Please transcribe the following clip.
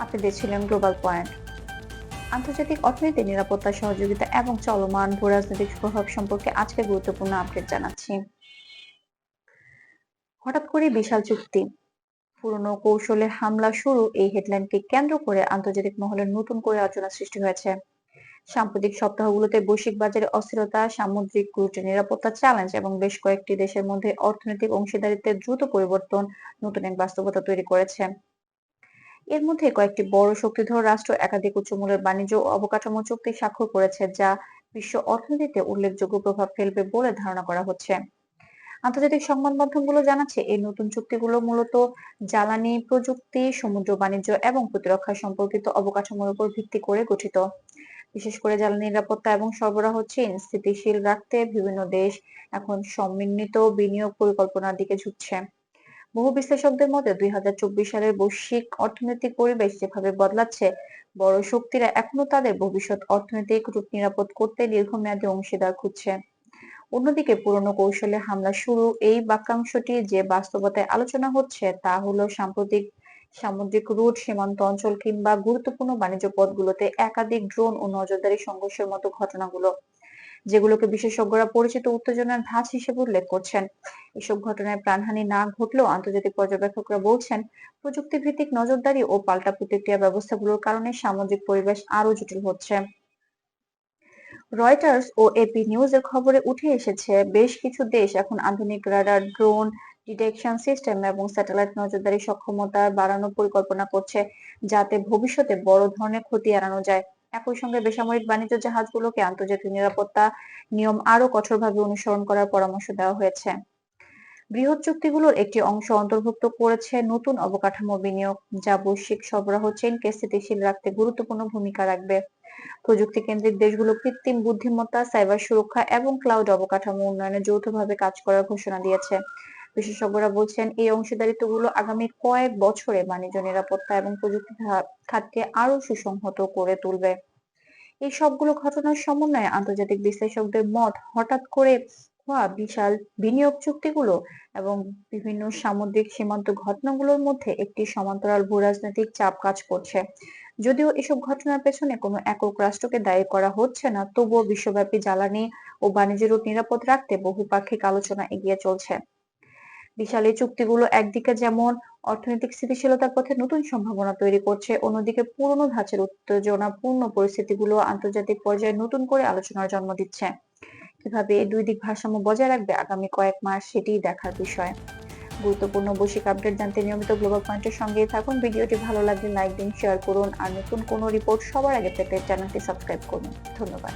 আপনি দেখছিলেন global point আন্তর্জাতিক অর্থনীতি, নিরাপত্তা, সহযোগিতা এবং চলমান ভূরাজনৈতিক প্রভাব সম্পর্কে আজকে গুরুত্বপূর্ণ আপডেট জানাচ্ছি। হঠাৎ করে বিশাল চুক্তি। পুরনো কৌশলে হামলা শুরু, এই হেডলাইনকে কেন্দ্র করে আন্তর্জাতিক মহলে নতুন করে আলোচনা সৃষ্টি হয়েছে। সাম্প্রতিক সপ্তাহগুলোতে বৈশ্বিক বাজারে অস্থিরতা, সামুদ্রিক রুটে নিরাপত্তা চ্যালেঞ্জ এবং বেশ কয়েকটি দেশের মধ্যে অর্থনৈতিক অংশীদারিত্বের দ্রুত পরিবর্তন নতুন এক বাস্তবতা তৈরি করেছে। এর মধ্যে কয়েকটি বড় শক্তিধর রাষ্ট্র, একাধিক উচ্চমূল্যের বাণিজ্য ও অবকাঠামো চুক্তি স্বাক্ষর করেছে, যা বিশ্ব অর্থনীতিতে উল্লেখযোগ্য প্রভাব ফেলবে বলে ধারণা করা হচ্ছে। আন্তর্জাতিক সংবাদ মাধ্যমগুলো জানাচ্ছে, এই নতুন চুক্তিগুলো মূলত জ্বালানি প্রযুক্তি, সমুদ্র বাণিজ্য এবং প্রতিরক্ষা সম্পর্কিত অবকাঠামোর উপর ভিত্তি করে গঠিত। বিশেষ করে জ্বালানি নিরাপত্তা এবং সরবরাহ চেইন স্থিতিশীল রাখতে বিভিন্ন দেশ এখন সমন্বিত বিনিয়োগ পরিকল্পনার দিকে ঝুঁকছে। বহু বিশ্লেষকদের মতে দুই হাজার চব্বিশ সালের বৈশ্বিক অর্থনৈতিক পরিবেশ যেভাবে বদলাচ্ছে, বড় শক্তিরা এখনও তাদের ভবিষ্যৎ অর্থনৈতিক রূপ নিরাপদ করতে দীর্ঘমেয়াদী অংশীদার খুঁজছে। অন্যদিকে পুরনো কৌশলে হামলা শুরু এই বাক্যাংশটি যে বাস্তবতায় আলোচনা হচ্ছে তা হলো সাম্প্রতিক সামুদ্রিক রুট সীমান্ত অঞ্চল কিংবা গুরুত্বপূর্ণ বাণিজ্য পথগুলোতে একাধিক ড্রোন ও নজরদারি সংঘর্ষের মতো ঘটনাগুলো। যেগুলোকে বিশেষজ্ঞরা পরিচিত উত্তেজনার ধাঁচ হিসেবে উল্লেখ করছেন। এসব ঘটনায় প্রাণহানি না ঘটলেও আন্তর্জাতিক পর্যবেক্ষকরা বলছেন প্রযুক্তি ভিত্তিক নজরদারি ও পাল্টা প্রতিক্রিয়া ব্যবস্থাগুলোর কারণে সামাজিক পরিবেশ আরও জটিল হচ্ছে। রয়টার্স ও এপি নিউজের খবরে উঠে এসেছে, বেশ কিছু দেশ এখন আধুনিক রাডার, ড্রোন ডিটেকশন সিস্টেম এবং স্যাটেলাইট নজরদারি সক্ষমতা বাড়ানোর পরিকল্পনা করছে, যাতে ভবিষ্যতে বড় ধরনের ক্ষতি এড়ানো যায়। একই সঙ্গে বেসামরিক বাণিজ্য জাহাজগুলোকে আন্তর্জাতিক নিরাপত্তা নিয়ম আরও কঠোরভাবে অনুসরণ করার পরামর্শ দেওয়া হয়েছে। বৃহৎ চুক্তিগুলোর একটি অংশ অন্তর্ভুক্ত করেছে নতুন অবকাঠামো বিনিয়োগ, যা বৈশ্বিক সরবরাহ চেইনকে স্থিতিশীল রাখতে গুরুত্বপূর্ণ ভূমিকা রাখবে। প্রযুক্তি কেন্দ্রিক দেশগুলো কৃত্রিম বুদ্ধিমত্তা, সাইবার সুরক্ষা এবং ক্লাউড অবকাঠামো উন্নয়নে যৌথভাবে কাজ করার ঘোষণা দিয়েছে। বিশেষজ্ঞরা বলছেন, এই অংশীদারিত্বগুলো আগামী কয়েক বছরে বাণিজ্য নিরাপত্তা এবং প্রযুক্তি খাতকে আরও সুসংহত করে তুলবে। এই সবগুলো ঘটনার সমন্বয়ে আন্তর্জাতিক বিশ্লেষকদের মত, হঠাৎ করে হওয়া বিশাল বিনিয়োগ চুক্তিগুলো এবং বিভিন্ন সামুদ্রিক সীমান্ত ঘটনাগুলোর মধ্যে একটি সমান্তরাল ভূরাজনৈতিক চাপ কাজ করছে। যদিও এসব ঘটনার পেছনে কোনো একক রাষ্ট্রকে দায়ী করা হচ্ছে না, তবুও বিশ্বব্যাপী জ্বালানি ও বাণিজ্য রুট নিরাপদ রাখতে বহুপাক্ষিক আলোচনা এগিয়ে চলছে। বিশাল এই চুক্তিগুলো একদিকে যেমন অর্থনৈতিক স্থিতিশীলতার পথে নতুন সম্ভাবনা তৈরি করছে, অন্যদিকে পুরনো ধাঁচের উত্তেজনাপূর্ণ পরিস্থিতিগুলো আন্তর্জাতিক পর্যায়ে নতুন করে আলোচনার জন্ম দিচ্ছে। কীভাবে এই দুই দিক ভারসাম্য বজায় রাখবে আগামী কয়েক মাস সেটিই দেখার বিষয়। গুরুত্বপূর্ণ বৈশ্বিক আপডেট জানতে নিয়মিত গ্লোবাল পয়েন্টের সঙ্গেই থাকুন। ভিডিওটি ভালো লাগলে লাইক দিন শেয়ার করুন। আর নতুন কোনো রিপোর্ট সবার আগে পেতে চ্যানেলটি সাবস্ক্রাইব করুন। ধন্যবাদ।